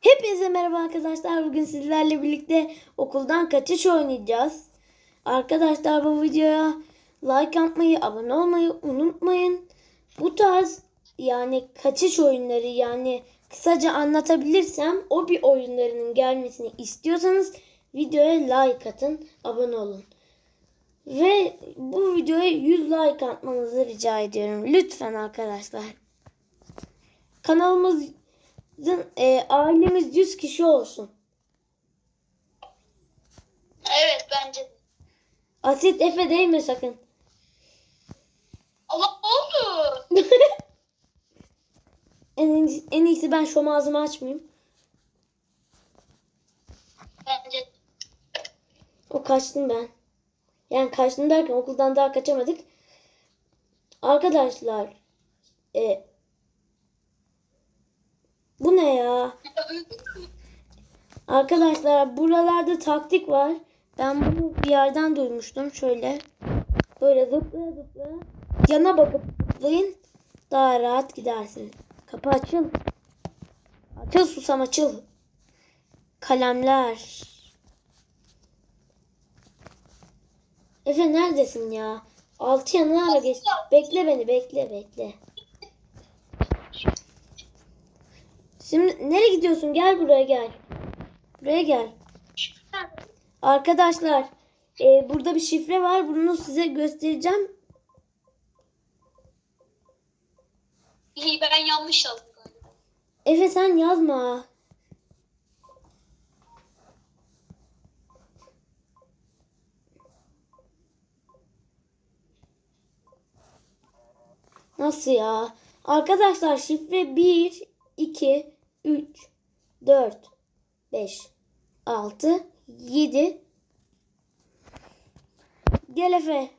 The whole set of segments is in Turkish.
Hepinize merhaba arkadaşlar. Bugün sizlerle birlikte okuldan kaçış oynayacağız. Arkadaşlar bu videoya like atmayı, abone olmayı unutmayın. Bu tarz yani kaçış oyunları yani kısaca anlatabilirsem o bir oyunlarının gelmesini istiyorsanız videoya like atın, abone olun. Ve bu videoya 100 like atmanızı rica ediyorum. Lütfen arkadaşlar. Kanalımızın e, ailemiz 100 kişi olsun. Evet bence de. Asit Efe değme sakın. Allah oldu? En, en iyisi ben şu ağzımı açmayayım. Bence de. O kaçtım ben. Yani kaçtım derken okuldan daha kaçamadık. Arkadaşlar. E, bu ne ya? Arkadaşlar buralarda taktik var. Ben bunu bir yerden duymuştum. Şöyle. Böyle zıplaya zıplaya. Yana bakıp zıplayın. Daha rahat gidersiniz. Kapı açıl. Açıl susam açıl. Kalemler. Efe neredesin ya? Altı yanına ara geç. Bekle beni bekle bekle. Şimdi nereye gidiyorsun? Gel buraya gel. Buraya gel. Arkadaşlar e, burada bir şifre var. Bunu size göstereceğim. İyi ben yanlış yazdım galiba. Efe sen yazma. Nasıl ya? Arkadaşlar şifre 1, 2, 3, 4, 5, 6, 7. Gel Efe.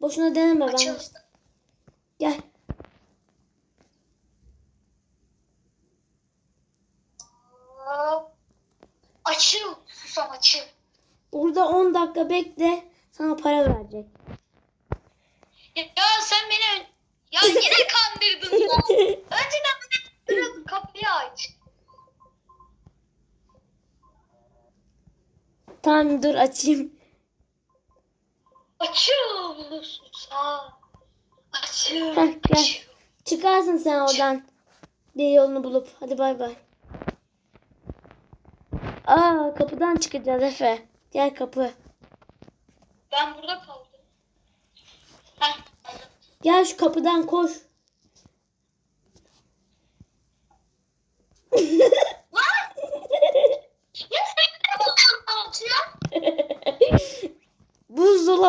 Boşuna deneme ben. Gel. Açıl. Susam açıl. Burada 10 dakika bekle. Sana para verecek. Ya, sen beni ya yine kandırdın. Önceden beni kandırdın kapıyı aç. Tamam dur açayım. Susam. Açıl. Heh, gel. Çıkarsın sen oradan. Bir yolunu bulup. Hadi bay bay. Aa kapıdan çıkacağız Efe. Gel kapı. Ben burada kaldım. Heh. Gel şu kapıdan koş. Ya sen ne anlatıyorsun?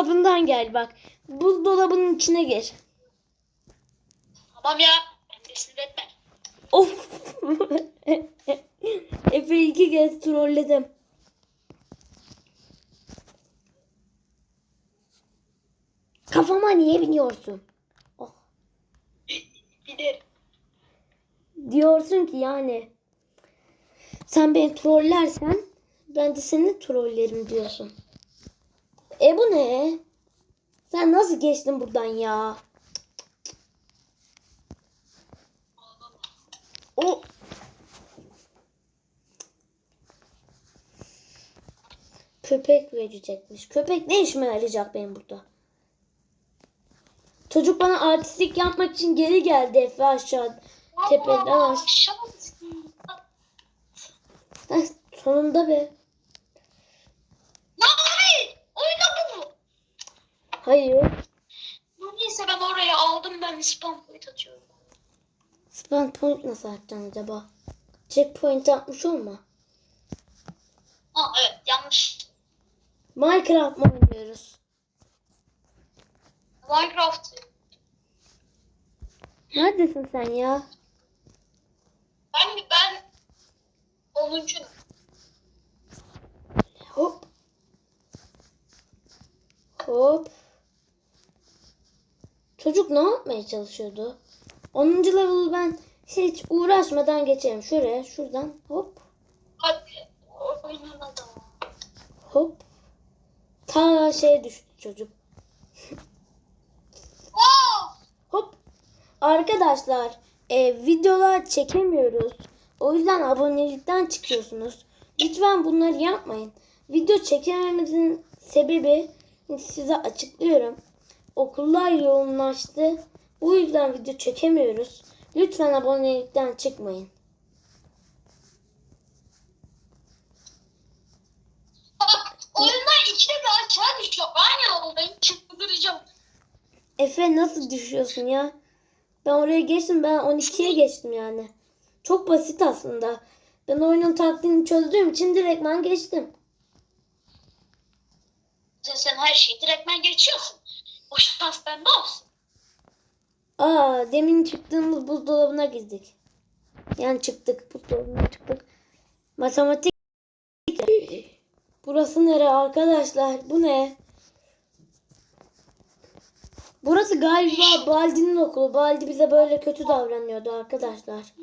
Buzdolabından gel bak. Buzdolabının içine gir. Tamam ya. Beni sinir etme. Of. Efe iki kez trolledim. Kafama niye biniyorsun? Oh. Giderim. Diyorsun ki yani sen beni trollersen ben de seni trollerim diyorsun. E bu ne? Sen nasıl geçtin buradan ya? O köpek verecekmiş. Köpek ne işime yarayacak benim burada? Çocuk bana artistlik yapmak için geri geldi Efe aşağı tepeden aşağı. sonunda be. Lan hayır. Oyunda bu mu? Hayır. Neyse ben oraya aldım ben spam point atıyorum. Spawn point nasıl atacaksın acaba? Checkpoint atmış olma. Aa evet yanlış. Minecraft mı oynuyoruz? Minecraft. Neredesin sen ya? Ben ben 10. Hop. Hop. Çocuk ne yapmaya çalışıyordu? 10. level ben hiç uğraşmadan geçerim. Şuraya, şuradan. Hop. Hop. Ta şeye düştü çocuk. Hop. Arkadaşlar e, videolar çekemiyoruz. O yüzden abonelikten çıkıyorsunuz. Lütfen bunları yapmayın. Video çekememizin sebebi size açıklıyorum. Okullar yoğunlaştı. Bu yüzden video çekemiyoruz. Lütfen abonelikten çıkmayın. Bak oyundan ikide bir aşağı düşüyor. Aynı oldayım. Çıldıracağım. Efe nasıl düşüyorsun ya? Ben oraya geçtim. Ben 12'ye geçtim yani. Çok basit aslında. Ben oyunun taktiğini çözdüğüm için direktman geçtim. Sen, sen her şeyi direktmen geçiyorsun. O şans bende olsun. Aa demin çıktığımız buzdolabına girdik. Yani çıktık buzdolabına çıktık. Matematik. Burası nere arkadaşlar? Bu ne? Burası galiba Baldi'nin okulu. Baldi bize böyle kötü davranıyordu arkadaşlar.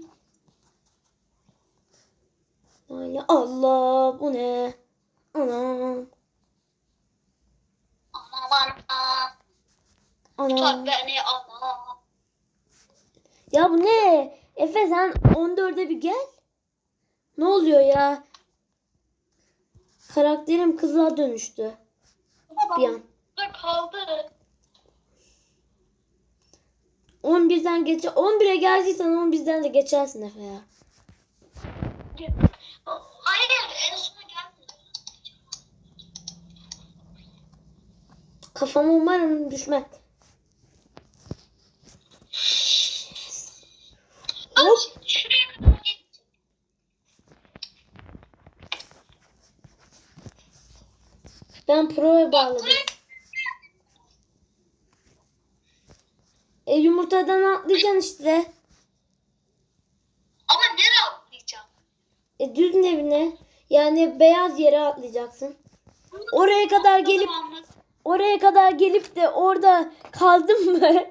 Ay Allah bu ne? Anam. Aman ana. Anam. Tut beni ana. Ya bu ne? Efe sen 14'e bir gel. Ne oluyor ya? Karakterim kızığa dönüştü bir an. Kaldı. 11'den geçe 11'e geldiysen 11'den de geçersin Efe ya. Hayır en sona gelmedi. Kafama umarım düşmez. Bak Hop. şuraya kadar gittim. Ben pro'ya bağladım. E yumurtadan atlayacaksın işte. Ama nereye atlayacağım? E düz evine. Yani beyaz yere atlayacaksın. Oraya kadar gelip oraya kadar gelip de orada kaldın mı?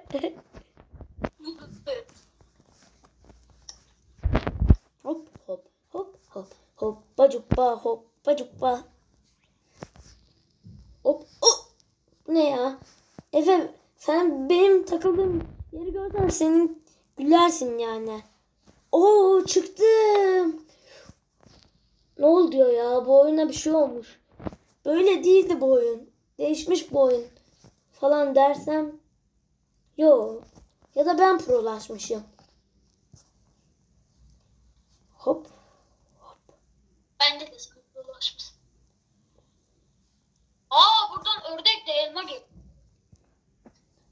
Hop hop hop hop hoppa cuppa hoppa cuppa. Hop hop. Bu ne ya? Efe sen benim takıldığım yeri görsen senin gülersin yani. Oo çıktım. Ne oldu diyor ya? Bu oyuna bir şey olmuş. Böyle değildi bu oyun. Değişmiş bu oyun. Falan dersem. Yo. Ya da ben prolaşmışım. Hop. Bende de sana dolaşmışsın. Aa buradan ördek de elma geliyor.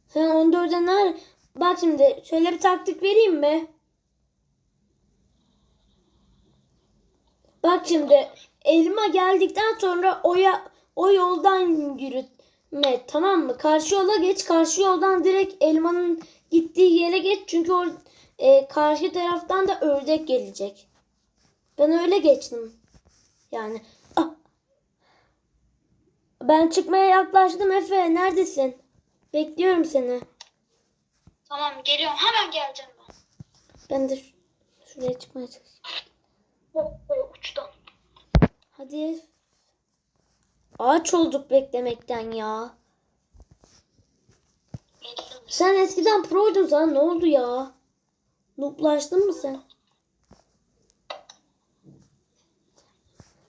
Sen 14'e nerede? Bak şimdi şöyle bir taktik vereyim mi? Bak şimdi elma geldikten sonra oya o yoldan yürütme tamam mı? Karşı yola geç. Karşı yoldan direkt elmanın gittiği yere geç. Çünkü o e, karşı taraftan da ördek gelecek. Ben öyle geçtim. Yani ah. Ben çıkmaya yaklaştım Efe. Neredesin? Bekliyorum seni. Tamam geliyorum hemen geleceğim ben. Ben de şu- şuraya çıkmaya çalışıyorum. Hop hop uçtum. Hadi. Ağaç olduk beklemekten ya. Geldim. Sen eskiden proydun sana ne oldu ya? Nooblaştın mı sen?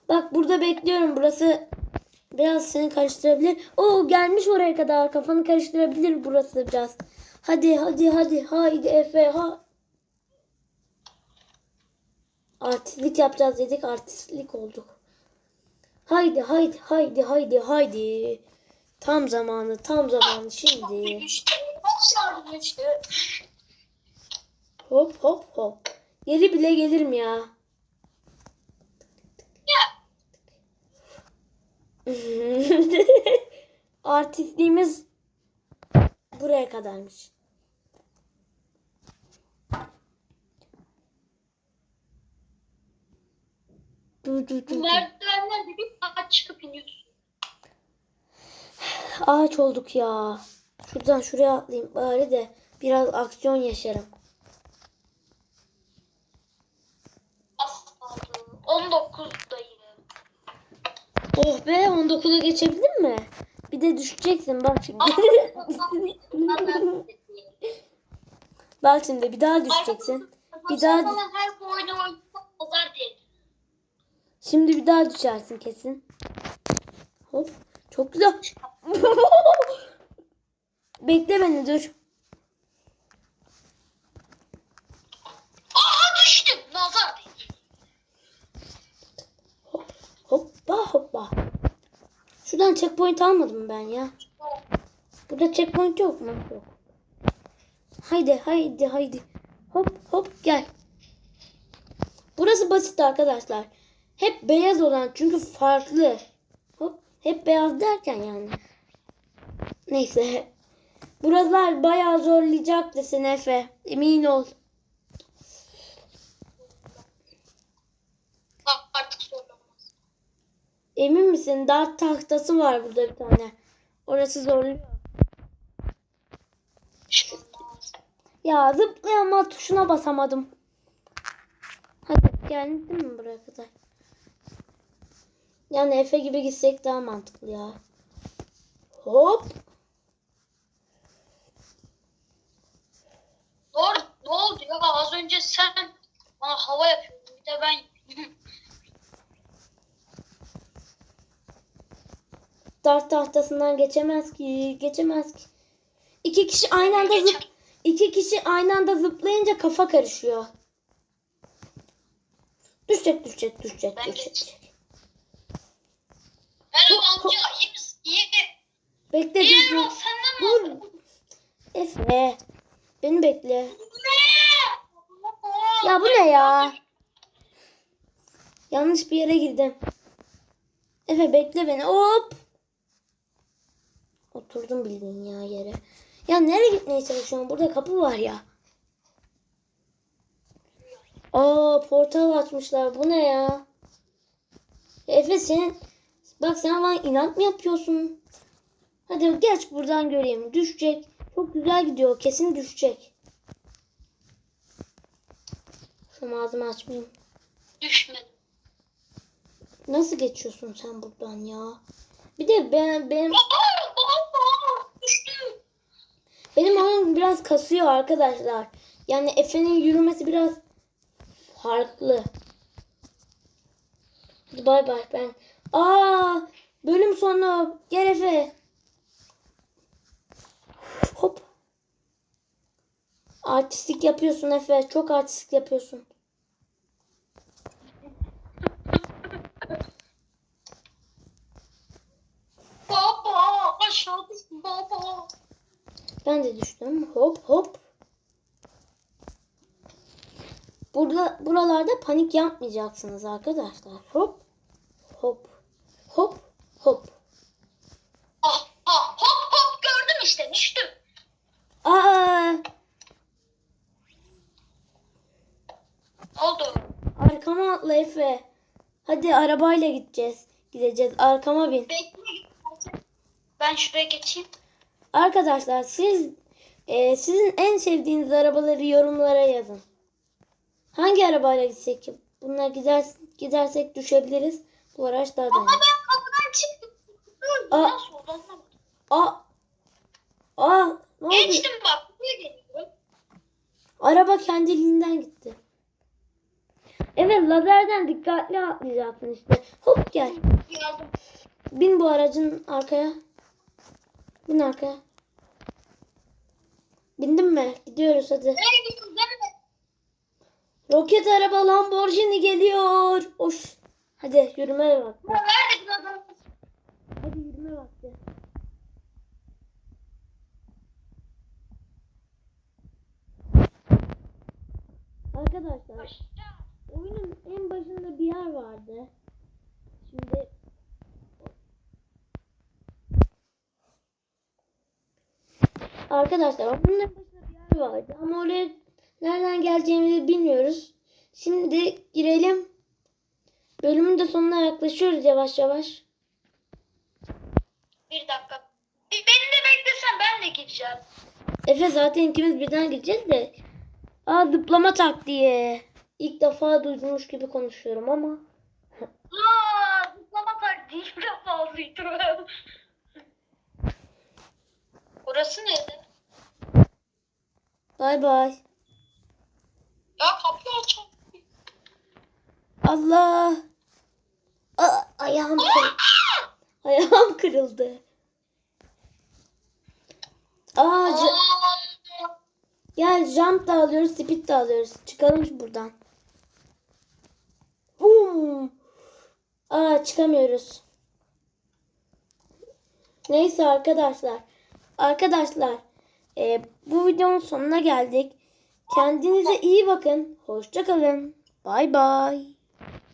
Bak burada bekliyorum. Burası biraz seni karıştırabilir. Oo gelmiş oraya kadar. Kafanı karıştırabilir burası biraz. Hadi hadi hadi. Haydi Efe ha. Artistlik yapacağız dedik. Artistlik olduk. Haydi haydi haydi haydi haydi. Tam zamanı tam zamanı şimdi. Hop hop hop. Geri bile gelirim. Ya Artistliğimiz buraya kadarmış. Dur dur dur. merdivenden de bir saat çıkıp iniyorsun. Ağaç olduk ya. Şuradan şuraya atlayayım bari de biraz aksiyon yaşarım. Az kaldı. 19'dayım. Oh be 19'a geçebildin mi? De düşeceksin bak şimdi. bak şimdi bir daha düşeceksin. Bir daha Şimdi bir daha düşersin kesin. Hop. Çok güzel. Bekle beni dur. Şuradan checkpoint almadım ben ya. Burada checkpoint yok mu? Yok. Haydi haydi haydi. Hop hop gel. Burası basit arkadaşlar. Hep beyaz olan çünkü farklı. Hop hep beyaz derken yani. Neyse. Buralar bayağı zorlayacaktı Efe. Emin ol. Emin misin? Dart tahtası var burada bir tane. Orası zorluyor. Ya zıplayama tuşuna basamadım. Hadi geldin mi buraya kadar? Yani Efe gibi gitsek daha mantıklı ya. Hop. Doğru. Ne oldu ya? Az önce sen bana hava yapıyordun. Bir de ben Dart tahtasından geçemez ki. Geçemez ki. İki kişi aynı anda zıp iki kişi aynı anda zıplayınca kafa karışıyor. Düşecek düşecek düşecek Ben düşecek. geçtim. Merhaba amca. iyi misin? İyi. Bekle dur? Efe. Beni bekle. Ya bu ne ya? Yanlış bir yere girdim. Efe bekle beni. Hop. Oturdum bildiğin ya yere. Ya nereye gitmeye çalışıyorsun? Burada kapı var ya. Aa portal açmışlar. Bu ne ya? Efe sen bak sen bana inat mı yapıyorsun? Hadi geç buradan göreyim. Düşecek. Çok güzel gidiyor. Kesin düşecek. Şu ağzımı açmayayım. Düşmedim. Nasıl geçiyorsun sen buradan ya? Bir de ben benim Aa, aa, aa, düştüm. Benim oyun biraz kasıyor arkadaşlar. Yani Efe'nin yürümesi biraz farklı. Hadi bay bay ben. Aa bölüm sonu. Gel Efe. Hop. Artistik yapıyorsun Efe. Çok artistik yapıyorsun. Baba aşağı düştüm baba. Ben de düştüm. Hop hop. Burada buralarda panik yapmayacaksınız arkadaşlar. Hop hop hop hop. Ah, ah, hop hop gördüm işte düştüm. Aa oldu? arkama atla Efe. Hadi arabayla gideceğiz. Gideceğiz. Arkama bin. Bekle. Ben şuraya geçeyim. Arkadaşlar siz e, sizin en sevdiğiniz arabaları yorumlara yazın. Hangi arabayla gitsek? Bunlar gider, gidersek düşebiliriz. Bu araçlardan. Ama ben kapıdan çıktım. Anlamadım. Aa! Aa! Ne oldu? Geçtim bak. Araba kendiliğinden gitti. Evet lazerden dikkatli atlayacaksın işte. Hop gel. Bin bu aracın arkaya. Bin arkaya. Bindin mi? Gidiyoruz hadi. Roket araba Lamborghini geliyor. Of. Hadi yürüme vakti. Hadi yürüme vakti. Arkadaşlar oyunun en başında bir yer vardı. Şimdi Arkadaşlar oyunun en başında bir yer vardı ama oraya nereden geleceğimizi bilmiyoruz. Şimdi girelim. Bölümün de sonuna yaklaşıyoruz yavaş yavaş. Bir dakika. Beni de beklesen ben de gireceğim. Efe zaten ikimiz birden gideceğiz de. Aa zıplama taktiği. İlk defa duymuş gibi konuşuyorum ama. Aa, zıplama taktiği ilk defa duydum. Orası nerede? Bay bay. Ya kapıyı açalım. Allah. Ayağım kırıldı. Ayağım kırıldı. Aa, Aa, gel jump da alıyoruz, speed de alıyoruz. Çıkalım buradan. Boom. Aa çıkamıyoruz. Neyse arkadaşlar. Arkadaşlar e, bu videonun sonuna geldik. Kendinize iyi bakın. Hoşça kalın. Bay bay.